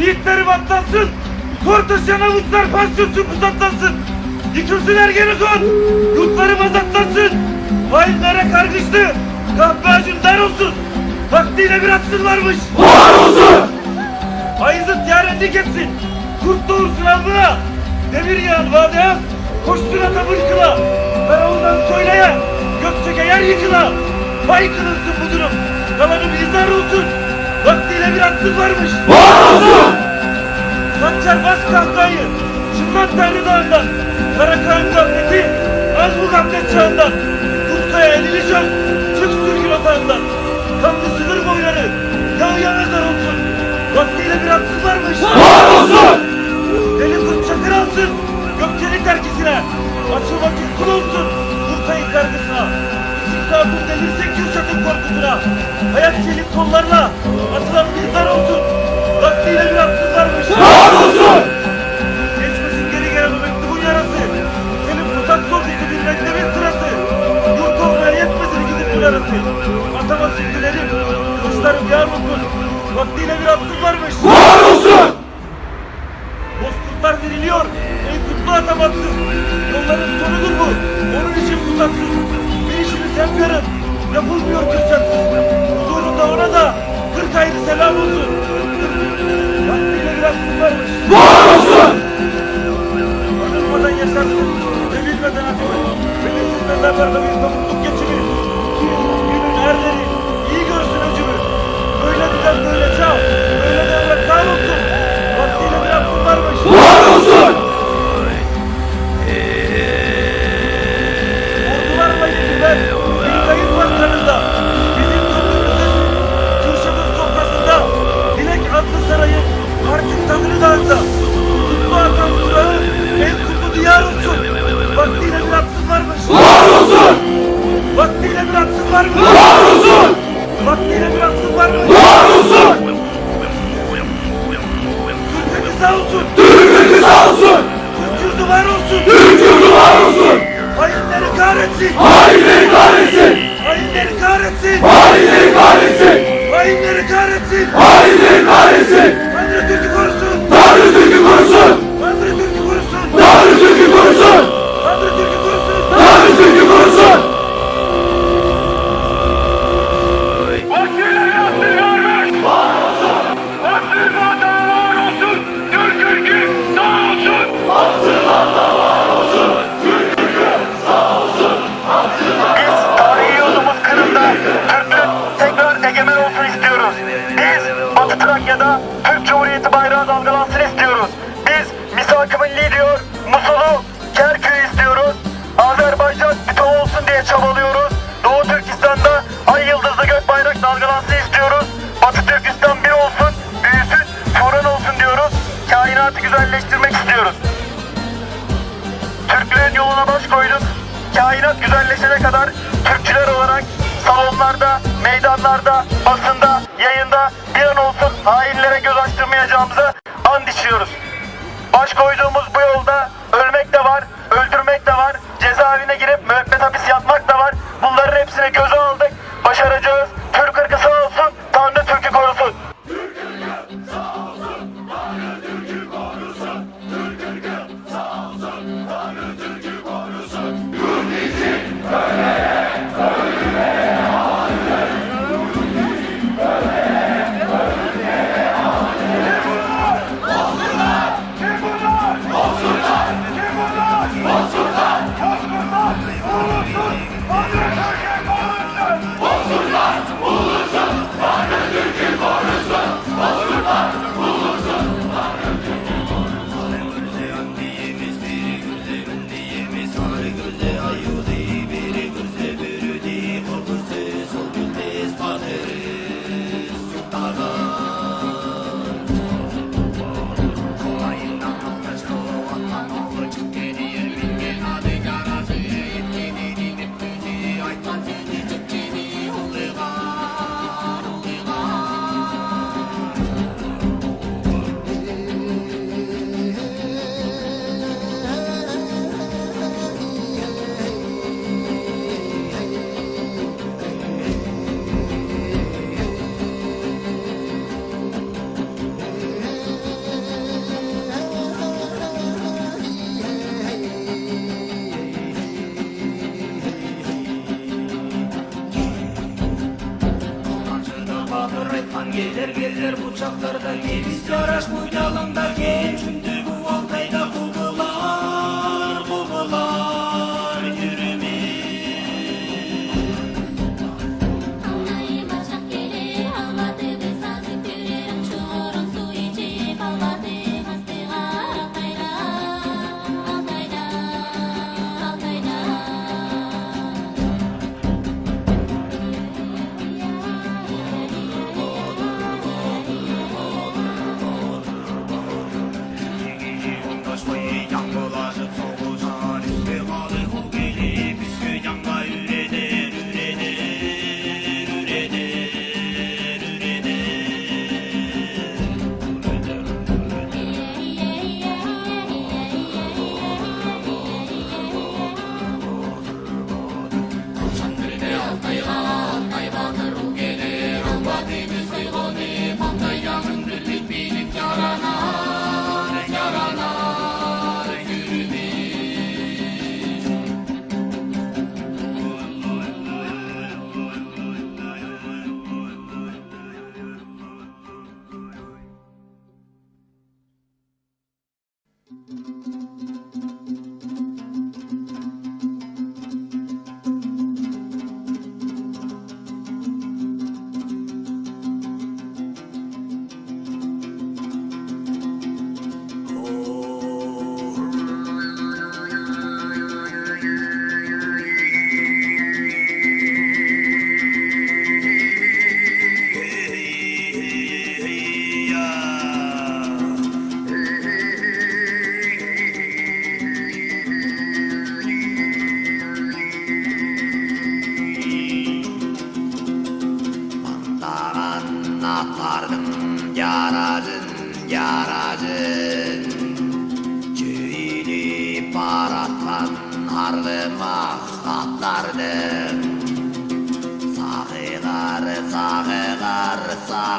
Yiğitlerim atlansın. Kortaşan avuçlar pansiyonsun pusatlansın. Yıkılsın Ergenekon. Yurtlarım azatlansın. Hainlere kargıştı. Kahpe acım dar olsun. Vaktiyle bir atsın varmış. Var olsun! Ayızıt yarenlik etsin. Kurt doğursun alnına. Demir yağan vadeyaz. Koşsun ata bırkıla. Karavulan söyleye. Gökseke yer yıkıla. Vay kılınsın bu durum. Kalanı bir izar olsun. Vaktiyle bir atsız varmış. Var olsun! Sancar bas kahkayı. Çınlat Tanrı Dağı'ndan. Karakaan gafleti. Az bu gaflet çağından. Kutkaya elini çöz. Çık sürgün otağından. Kanlı sınır boyları. Yağ yanazlar olsun. Vaktiyle bir atsız varmış. Var olsun! Deli kurt çakır alsın. Gökçelik dergisine. Açılmak kul olsun. Kurtayın kargısına. İçin sağdır delirse Kürşat'ın korkusuna. Hayat çelik kollarla. Atamasın gülerim. Kılıçlarım yar olsun. Vaktiyle bir atsız varmış. Var olsun! Bozkurtlar diriliyor. Ey kutlu atamaksız. Yolların sonudur bu. Onun için pusatsız. Bir işimiz hem yarın. Yapılmıyor kırçaksız. Huzurunda ona da kırk ayrı selam olsun. Vaktiyle bir atsız varmış. Var olsun! Anılmadan yaşarsın, sevilmeden atılır. Belirsiz mezarlarda bir pamukluk geçirir. Böyle düzen böyle çağ, böyle devlet kahrolsun. Vaktiyle bir aklım varmış. Hainleri kahretsin. Hainleri kahretsin! Hainleri kahretsin. Hainleri kahretsin! Hainleri kahretsin. Hainleri kahretsin! Tanrı Türk'ü Yeter gezer bu çaklarda Biz yaraş bu yalında Çünkü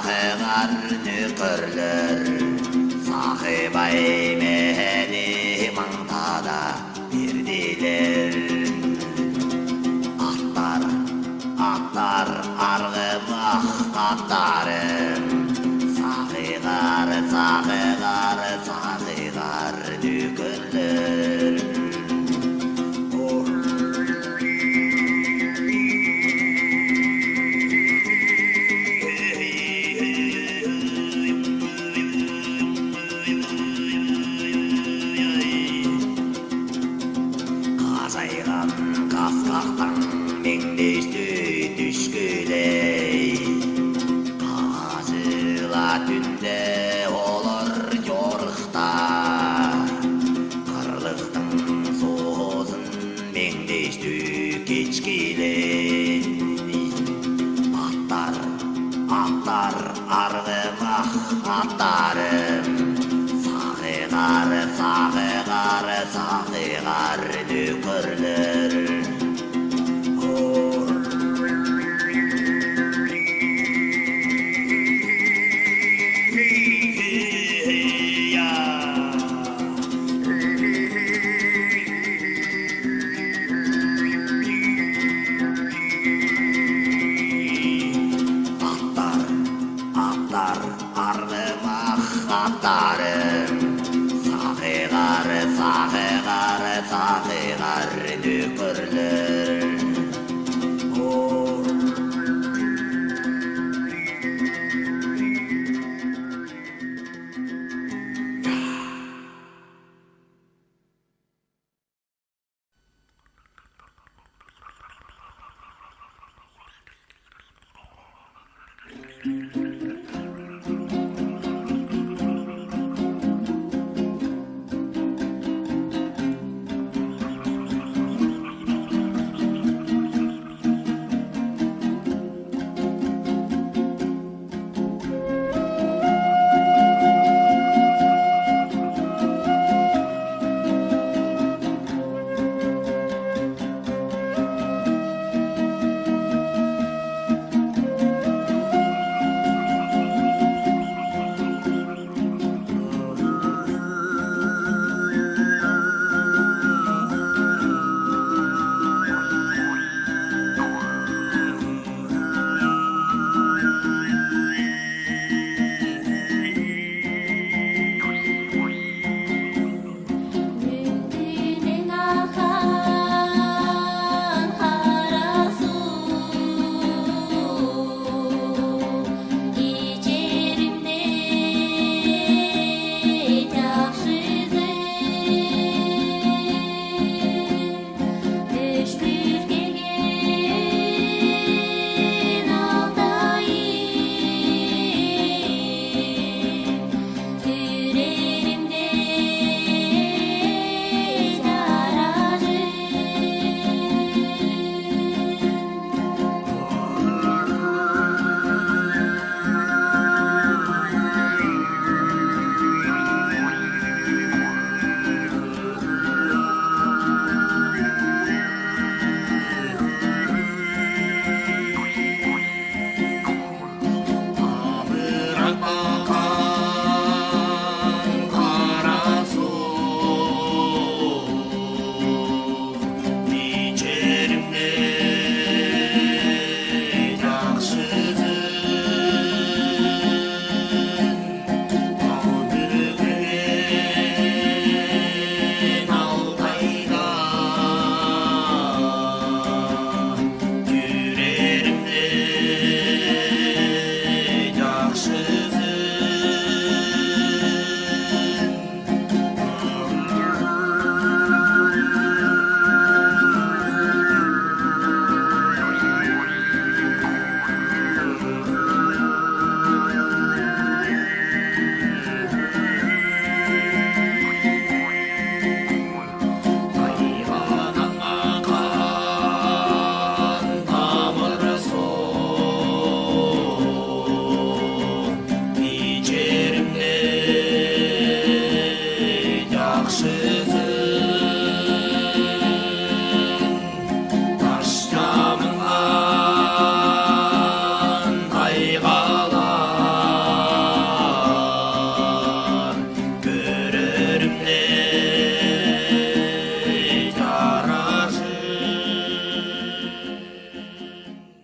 Sahıgar nükürler Sahibay meheni mantada bir diler. Atlar, atlar argı bak atlarım. Sahıgar, sahıgar gidin. பொருளை